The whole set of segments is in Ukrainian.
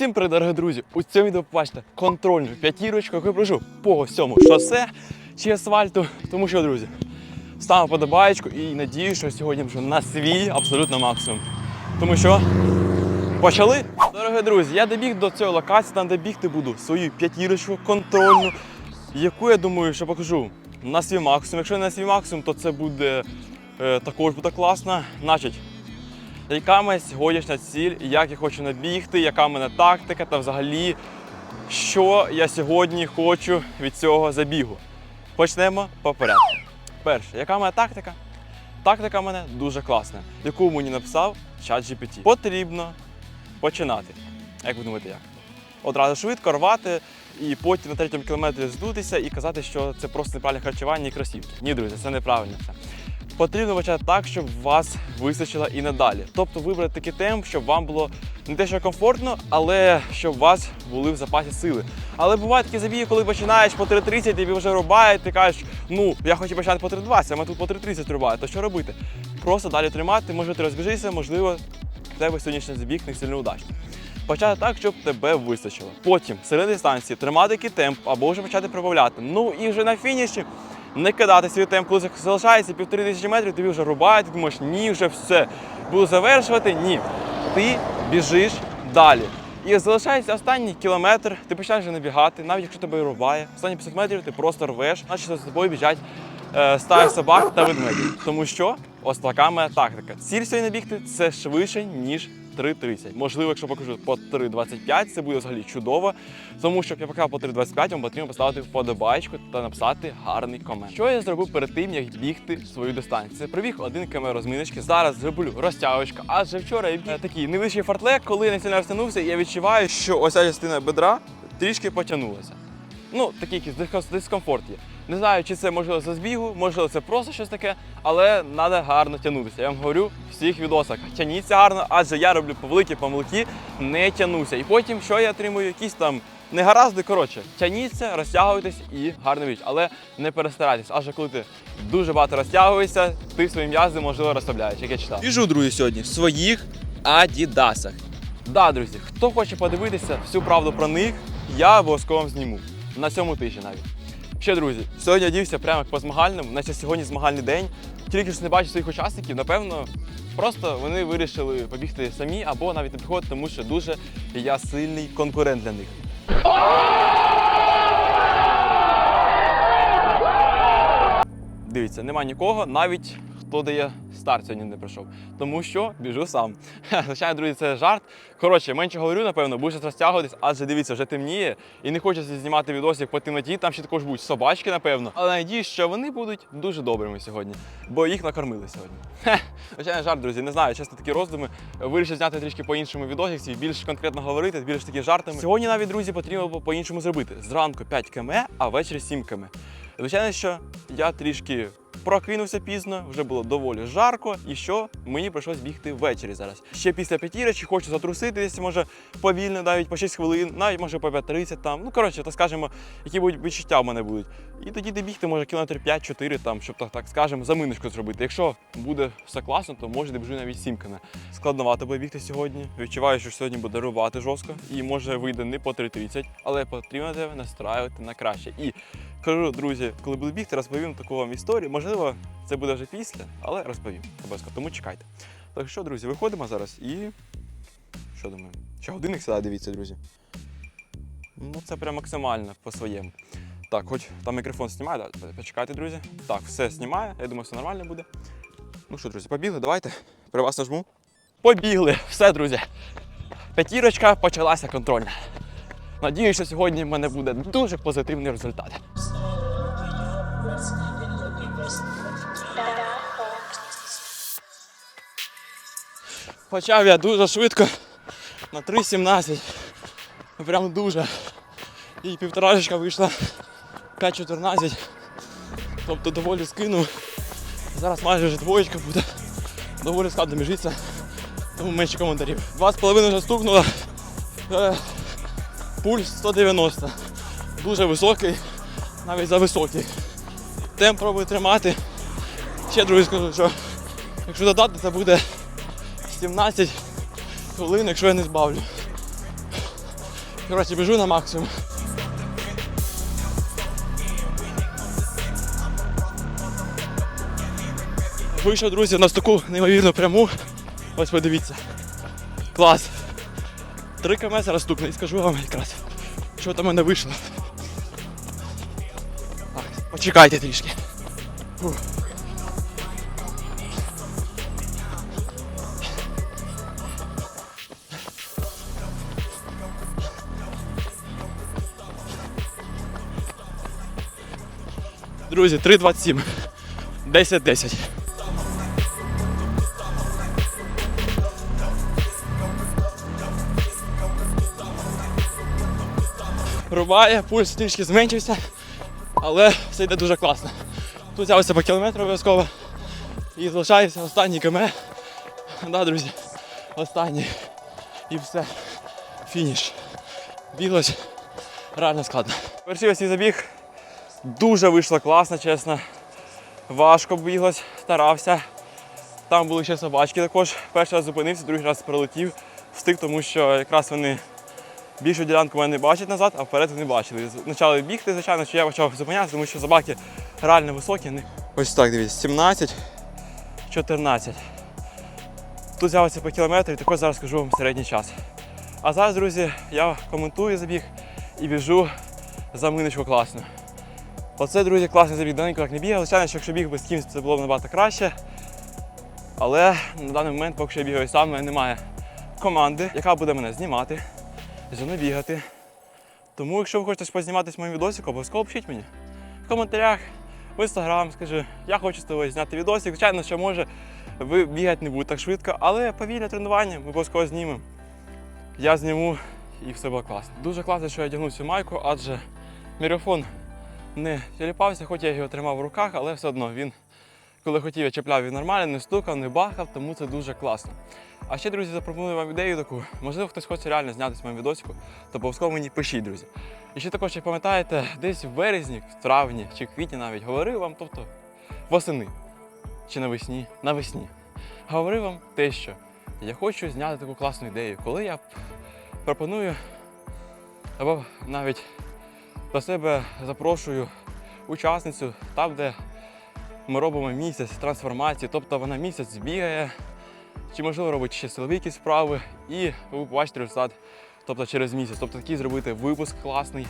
Усім привіт, дорогі друзі! У цьому відео побачите контрольну п'ятірочку, яку я пройшов по всьому шосе чи асфальту. Тому що, друзі, ставимо подобаєчку і надію, що сьогодні вже на свій абсолютно максимум. Тому що почали. Дорогі друзі, я добіг до цієї локації, там де бігти буду свою п'ятірочку контрольну, яку я думаю, що покажу на свій максимум. Якщо не на свій максимум, то це буде е, також буде класно. Значить, яка моя сьогоднішня ціль, як я хочу набігти, яка в мене тактика та взагалі, що я сьогодні хочу від цього забігу. Почнемо по порядку. Перше, яка моя тактика? Тактика в мене дуже класна, яку мені написав чат GPT. Потрібно починати. Як ви думаєте, як? Одразу швидко рвати і потім на третьому кілометрі здутися і казати, що це просто неправильне харчування і кросівки. Ні, друзі, це неправильно. Потрібно почати так, щоб вас вистачило і надалі. Тобто вибрати такий темп, щоб вам було не те, що комфортно, але щоб у вас були в запасі сили. Але бувають такі забіги, коли починаєш по 3.30, тобі вже рубають, ти кажеш, ну я хочу почати по 3.20, а ми тут по 3.30 рубають. То що робити? Просто далі тримати, може ти розбіжишся, можливо, в тебе сьогоднішній забіг не сильно удачний. Почати так, щоб тебе вистачило. Потім серед дистанції тримати який темп або вже почати прибавляти. Ну і вже на фініші не кидати свій темп, коли залишається півтори тисячі метрів, тобі вже рубають, думаєш, ні, вже все. Буду завершувати. Ні. Ти біжиш далі. І залишається останній кілометр, ти починаєш вже набігати, навіть якщо тебе рубає. Останні 50 метрів ти просто рвеш, значить за тобою біжать е, собак та ведмедів. Тому що ось така моя тактика. Ціль сьогодні набігти це швидше, ніж 3.30. Можливо, якщо покажу по 3.25, це буде взагалі чудово. Тому що я показав по 3.25, вам потрібно поставити вподобайку та написати гарний комент. Що я зробив перед тим, як бігти свою дистанцію? Це пробіг один км розминочки. Зараз зроблю розтягочку. Адже вчора я біг такий невеличкий фартлек, коли я не сильно розтягнувся, я відчуваю, що ось ця частина бедра трішки потягнулася. Ну, такий якийсь дискомфорт є. Не знаю, чи це можливо за збігу, можливо, це просто щось таке, але треба гарно тягнутися. Я вам говорю в всіх відосах. Тяніться гарно, адже я роблю великі помилки, не тянуся. І потім, що я отримую, якісь там негаразди, коротше, тяніться, розтягуйтесь і гарно біч. Але не перестарайтесь, адже коли ти дуже багато розтягуєшся, ти свої м'язи можливо розслабляєш, як я читав. Біжу, друзі, сьогодні в своїх адідасах. Да, друзі, хто хоче подивитися всю правду про них, я обов'язково зніму на цьому тижні навіть. Ще, друзі, сьогодні одівся прямо по змагальному, наче сьогодні змагальний день. Тільки ж не бачу своїх учасників, напевно, просто вони вирішили побігти самі або навіть не приходити, тому що дуже я сильний конкурент для них. Дивіться, нема нікого, навіть хто дає старт сьогодні не прийшов. Тому що біжу сам. Звичайно, друзі, це жарт. Коротше, менше говорю, напевно, зараз розтягуватись, адже дивіться, вже темніє. І не хочеться знімати відосик по темноті. Там ще також будуть собачки, напевно. Але надіюсь, що вони будуть дуже добрими сьогодні, бо їх накормили сьогодні. Звичайно, жарт, друзі. Не знаю, чесно, такі роздуми. Вирішив зняти трішки по-іншому відосик, більш конкретно говорити, більш такі жартами. Сьогодні навіть, друзі, потрібно по-іншому зробити. Зранку 5 км, а ввечері 7 км. Звичайно, що я трішки прокинувся пізно, вже було доволі жарко, і що мені прийшлось бігти ввечері зараз. Ще після п'ятірочі хочу затрусити, десь може повільно, навіть по 6 хвилин, навіть може по 5.30 там. Ну коротше, то скажемо, які будуть відчуття в мене будуть. І тоді де бігти, може кілометр 5-4, там, щоб так, так скажемо, заминочку зробити. Якщо буде все класно, то може добіжу навіть сімками. Складновато буде бігти сьогодні. Відчуваю, що сьогодні буде рубати жорстко і може вийде не по 3.30, але потрібно тебе настраювати на краще. І кажу, друзі, коли буду бігти, розповім таку вам історію. Можливо, це буде вже після, але розповім обов'язково. Тому чекайте. Так що, друзі, виходимо зараз і. Що думаємо? Ще годинник сюди дивіться, друзі. Ну, це прям максимально по-своєму. Так, хоч там мікрофон знімає, почекайте, друзі. Так, все знімає, я думаю, все нормально буде. Ну що, друзі, побігли, давайте. При вас нажму. Побігли! Все, друзі. П'ятірочка почалася контрольна. Надію, що сьогодні в мене буде дуже позитивний результат. Почав я дуже швидко на 3.17. Ну, Прям дуже. І півторашечка вийшла 5.14. Тобто доволі скинув. Зараз майже вже двоєчка буде. Доволі складно біжиться. Тому менше коментарів. Два з половиною вже стукнуло. Е, Пульс 190. Дуже високий, навіть за високий. Темп пробую тримати. Ще друзі скажу, що якщо додати, це буде 17 хвилин, якщо я не збавлю. Коротше, біжу на максимум. Вийшов, друзі, на таку неймовірну пряму. Ось подивіться. Клас. Три км зараз стукне і скажу вам якраз, що там в мене вийшло. Так, почекайте трішки. Фух. Друзі, 3.27. 10-10. Рубає, пульс трішки зменшився, але все йде дуже класно. Тут взялося по кілометру обов'язково. І залишається останній км. Да, друзі, останній. І все. Фініш. Біглось реально складно. Перший ось забіг дуже вийшло класно, чесно. Важко біглось, старався. Там були ще собачки також. Перший раз зупинився, другий раз прилетів. Встиг, тому що якраз вони більшу ділянку мене не бачать назад, а вперед не бачили. Почали бігти, звичайно, що я почав зупинятися, тому що собаки реально високі. Ось так, дивіться, 17, 14. Тут взялося по кілометру і також зараз скажу вам середній час. А зараз, друзі, я коментую забіг і біжу за миночку класно. Оце, друзі, класний забіг, давненько як не бігав. Звичайно, що якщо біг би з кимось, це було б набагато краще. Але на даний момент, поки що я бігаю сам, у мене немає команди, яка буде мене знімати, зі мною бігати. Тому, якщо ви хочете позніматися моїм відосиком, обов'язково пишіть мені. В коментарях, в інстаграм, скажи, я хочу з тобою зняти відосик. Звичайно, що може ви бігати не будете так швидко, але повільне тренування ми обов'язково знімемо. Я зніму і все буде класно. Дуже класно, що я одягнув цю майку, адже мікрофон не тіліпався, хоч я його тримав в руках, але все одно він, коли хотів, я чіпляв він нормально, не стукав, не бахав, тому це дуже класно. А ще, друзі, запропоную вам ідею таку. Можливо, хтось хоче реально знятися моїм відосику, то обов'язково мені пишіть, друзі. І ще також, як пам'ятаєте, десь в березні, в травні чи в квітні навіть говорив вам, тобто восени чи навесні, навесні, говорив вам те, що я хочу зняти таку класну ідею, коли я пропоную або навіть до себе запрошую учасницю там, де ми робимо місяць трансформації, тобто вона місяць бігає, чи можливо робить ще силові якісь справи, і ви побачите результат тобто через місяць. Тобто такий зробити випуск класний,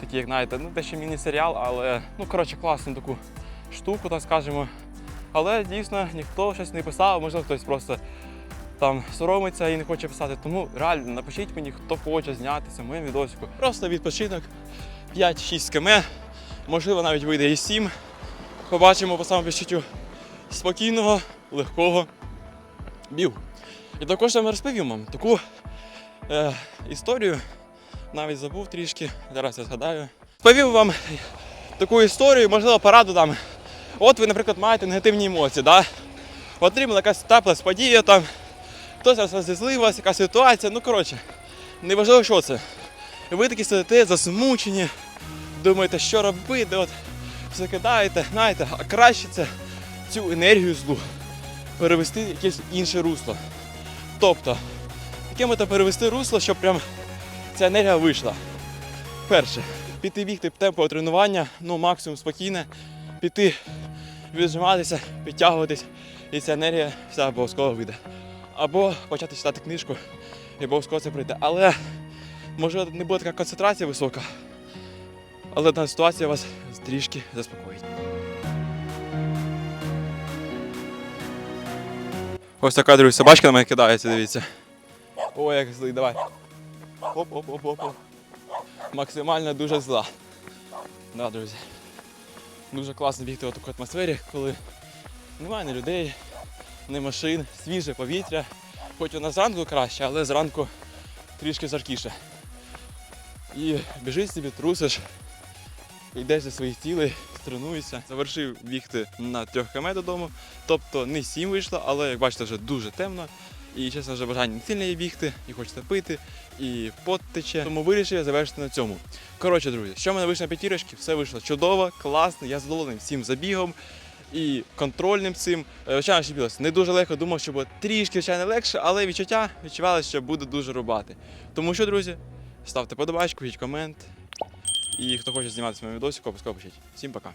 такий, як знаєте, ну те ще міні-серіал, але ну коротше класну таку штуку, так скажемо. Але дійсно ніхто щось не писав, можливо, хтось просто там соромиться і не хоче писати. Тому реально напишіть мені, хто хоче знятися в моєму відосику. Просто відпочинок 5-6 км, можливо, навіть вийде і 7. Побачимо по самому відчуттю спокійного, легкого бігу. І також я вам розповім вам таку е, історію, навіть забув трішки, зараз я згадаю. Розповів вам таку історію, можливо, пораду дам. От ви, наприклад, маєте негативні емоції, да? отримали якась тепла подія, там, хтось вас розізлив якась ситуація, ну коротше, неважливо, що це. І ви такі сидите, засмучені, думаєте, що робити, от все кидаєте, знаєте, а краще це цю енергію злу перевести в якесь інше русло. Тобто, яке мета перевести русло, щоб прям ця енергія вийшла. Перше, піти бігти темпове тренування, ну максимум спокійне, піти віджиматися, підтягуватись, і ця енергія вся обов'язково вийде. Або почати читати книжку і обов'язково це прийде. Але може не буде така концентрація висока, але дана ситуація вас трішки заспокоїть. Ось така, друзі, собачка на мене кидається, дивіться. Ой, як злий, давай. Оп-оп-оп-оп. Максимально дуже зла. Да, друзі. Дуже класно бігти в такій атмосфері, коли немає ні людей, ні машин, свіже повітря. Хоч вона зранку краще, але зранку трішки жаркіше. І біжиш собі, трусиш, йдеш за свої цілей, тренуєшся. Завершив бігти на 3 км додому. Тобто не 7 вийшло, але як бачите, вже дуже темно. І чесно вже бажання не сильно є бігти, і хочеться пити, і пот тече. Тому вирішив я завершити на цьому. Коротше, друзі, що в мене вийшло на п'ятірочки, все вийшло чудово, класно, я задоволений всім забігом і контрольним цим. Е, Звичайно, що білося не дуже легко, думав, що буде трішки звичайно легше, але відчуття відчувалося, що буде дуже рубати. Тому що, друзі, Ставте подобачку, пишіть комент. І хто хоче зніматися моїм відосиком, обов'язково пишіть. Всім пока.